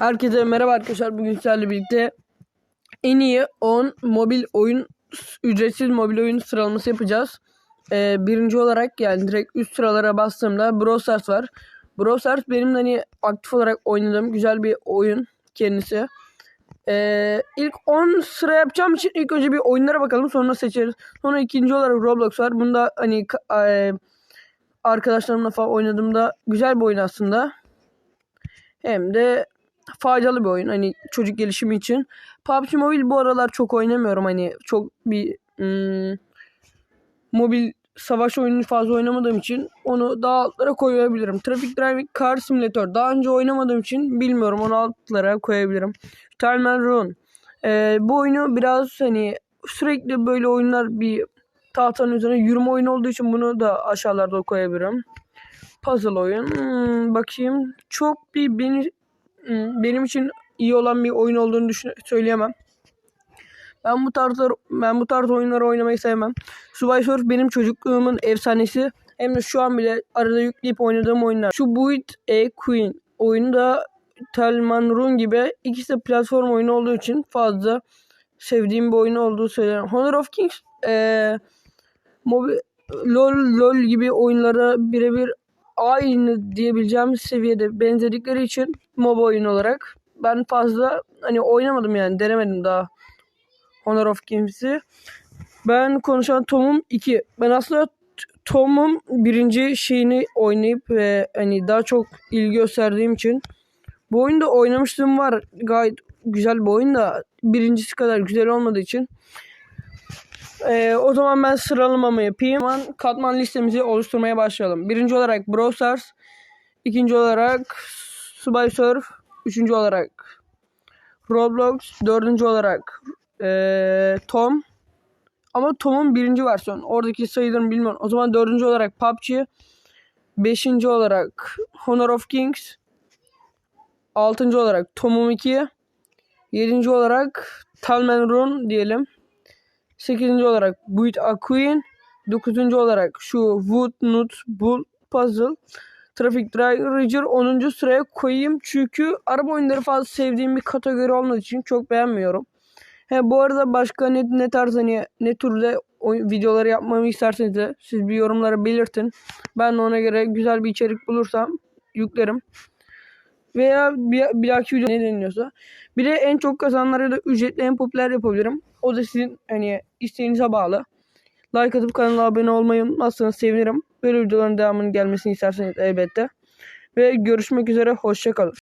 Herkese merhaba arkadaşlar. Bugün sizlerle birlikte en iyi 10 mobil oyun ücretsiz mobil oyun sıralaması yapacağız. Ee, birinci olarak yani direkt üst sıralara bastığımda Brawl Stars var. Brawl Stars benim hani aktif olarak oynadığım güzel bir oyun kendisi. Ee, ilk 10 sıra yapacağım için ilk önce bir oyunlara bakalım sonra seçeriz. Sonra ikinci olarak Roblox var. Bunda hani e, arkadaşlarımla falan oynadığımda güzel bir oyun aslında. Hem de faydalı bir oyun hani çocuk gelişimi için. PUBG Mobile bu aralar çok oynamıyorum hani çok bir hmm, mobil savaş oyununu fazla oynamadığım için onu daha altlara koyabilirim. Traffic Driving Car Simulator daha önce oynamadığım için bilmiyorum onu altlara koyabilirim. Talman Run. Ee, bu oyunu biraz hani sürekli böyle oyunlar bir tahtanın üzerine yürüme oyunu olduğu için bunu da aşağılarda koyabilirim. Puzzle oyun. Hmm, bakayım. Çok bir beni benim için iyi olan bir oyun olduğunu düşün söyleyemem. Ben bu tarz ben bu tarz oyunları oynamayı sevmem. Subway Surf benim çocukluğumun efsanesi. Hem de şu an bile arada yükleyip oynadığım oyunlar. Şu Build a Queen oyunu da Telman Run gibi ikisi de platform oyunu olduğu için fazla sevdiğim bir oyun olduğu söylerim. Honor of Kings ee, mobil LOL LOL gibi oyunlara birebir aynı diyebileceğim seviyede benzedikleri için MOBA oyun olarak ben fazla hani oynamadım yani denemedim daha Honor of Kings'i. Ben konuşan Tom'um 2. Ben aslında Tom'un birinci şeyini oynayıp ve hani daha çok ilgi gösterdiğim için bu oyunda oynamışlığım var. Gayet güzel bir oyun da birincisi kadar güzel olmadığı için ee, o zaman ben sıralamamı yapayım. Zaman katman listemizi oluşturmaya başlayalım. Birinci olarak Brawl Stars. ikinci olarak Subway Surf. Üçüncü olarak Roblox. Dördüncü olarak ee, Tom. Ama Tom'un birinci versiyonu. Oradaki sayılarını bilmiyorum. O zaman dördüncü olarak PUBG. Beşinci olarak Honor of Kings. Altıncı olarak Tom'um 2. Yedinci olarak Talman Run diyelim. 8. olarak Build a Queen. 9. olarak şu Wood Nut Bull Puzzle. Traffic Driver 10. sıraya koyayım. Çünkü araba oyunları fazla sevdiğim bir kategori olmadığı için çok beğenmiyorum. He, bu arada başka ne, ne tarz hani ne türde oyun, videoları yapmamı isterseniz de siz bir yorumlara belirtin. Ben de ona göre güzel bir içerik bulursam yüklerim. Veya bir, bir dahaki video ne deniliyorsa. Bir de en çok kazananları da ücretli en popüler yapabilirim. O da sizin hani isteğinize bağlı. Like atıp kanala abone olmayı unutmazsanız sevinirim. Böyle videoların devamının gelmesini isterseniz elbette. Ve görüşmek üzere. Hoşçakalın.